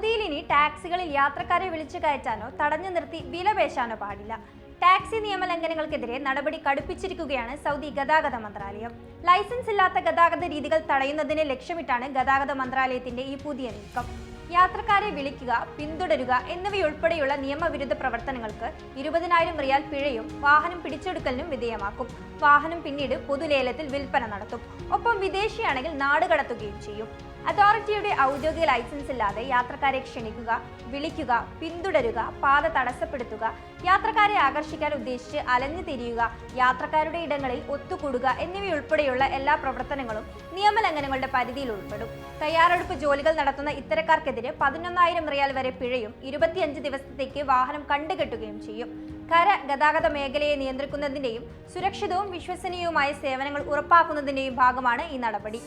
സൗദിയിൽ ഇനി ടാക്സികളിൽ യാത്രക്കാരെ വിളിച്ചു കയറ്റാനോ തടഞ്ഞു നിർത്തി വിലപേശാനോ പാടില്ല. ടാക്സി നിയമലംഘനങ്ങൾക്കെതിരെ നടപടി കടുപ്പിച്ചിരിക്കുകയാണ് സൗദി ഗതാഗത മന്ത്രാലയം. ലൈസൻസ് ഇല്ലാത്ത ഗതാഗത രീതികൾ തടയുന്നതിനെ ലക്ഷ്യമിട്ടാണ് ഗതാഗത മന്ത്രാലയത്തിന്റെ ഈ പുതിയ നീക്കം. യാത്രക്കാരെ വിളിക്കുക പിന്തുടരുക എന്നിവയുൾപ്പെടെയുള്ള നിയമവിരുദ്ധ പ്രവർത്തനങ്ങൾക്ക് ഇരുപതിനായിരം റിയാൽ പിഴയും വാഹനം പിടിച്ചെടുക്കലിനും വിധേയമാക്കും. വാഹനം പിന്നീട് പൊതുലേലത്തിൽ വിൽപ്പന നടത്തും. ഒപ്പം വിദേശിയാണെങ്കിൽ നാടുകടത്തുകയും ചെയ്യും. അതോറിറ്റിയുടെ ഔദ്യോഗിക ലൈസൻസ് ഇല്ലാതെ യാത്രക്കാരെ ക്ഷണിക്കുക വിളിക്കുക പിന്തുടരുക പാത തടസ്സപ്പെടുത്തുക യാത്രക്കാരെ ആകർഷിക്കാൻ ഉദ്ദേശിച്ച് അലഞ്ഞു തിരിയുക യാത്രക്കാരുടെ ഇടങ്ങളിൽ ഒത്തുകൂടുക എന്നിവയുൾപ്പെടെയുള്ള എല്ലാ പ്രവർത്തനങ്ങളും നിയമലംഘനങ്ങളുടെ പരിധിയിൽ ഉൾപ്പെടും. തയ്യാറെടുപ്പ് ജോലികൾ നടത്തുന്ന ഇത്തരക്കാർക്കെതിരെ പതിനൊന്നായിരം റിയാൽ വരെ പിഴയും ഇരുപത്തിയഞ്ച് ദിവസത്തേക്ക് വാഹനം കണ്ടുകെട്ടുകയും ചെയ്യും. കര ഗതാഗത മേഖലയെ നിയന്ത്രിക്കുന്നതിന്റെയും സുരക്ഷിതവും വിശ്വസനീയവുമായ സേവനങ്ങൾ ഉറപ്പാക്കുന്നതിന്റെയും ഭാഗമാണ് ഈ നടപടി.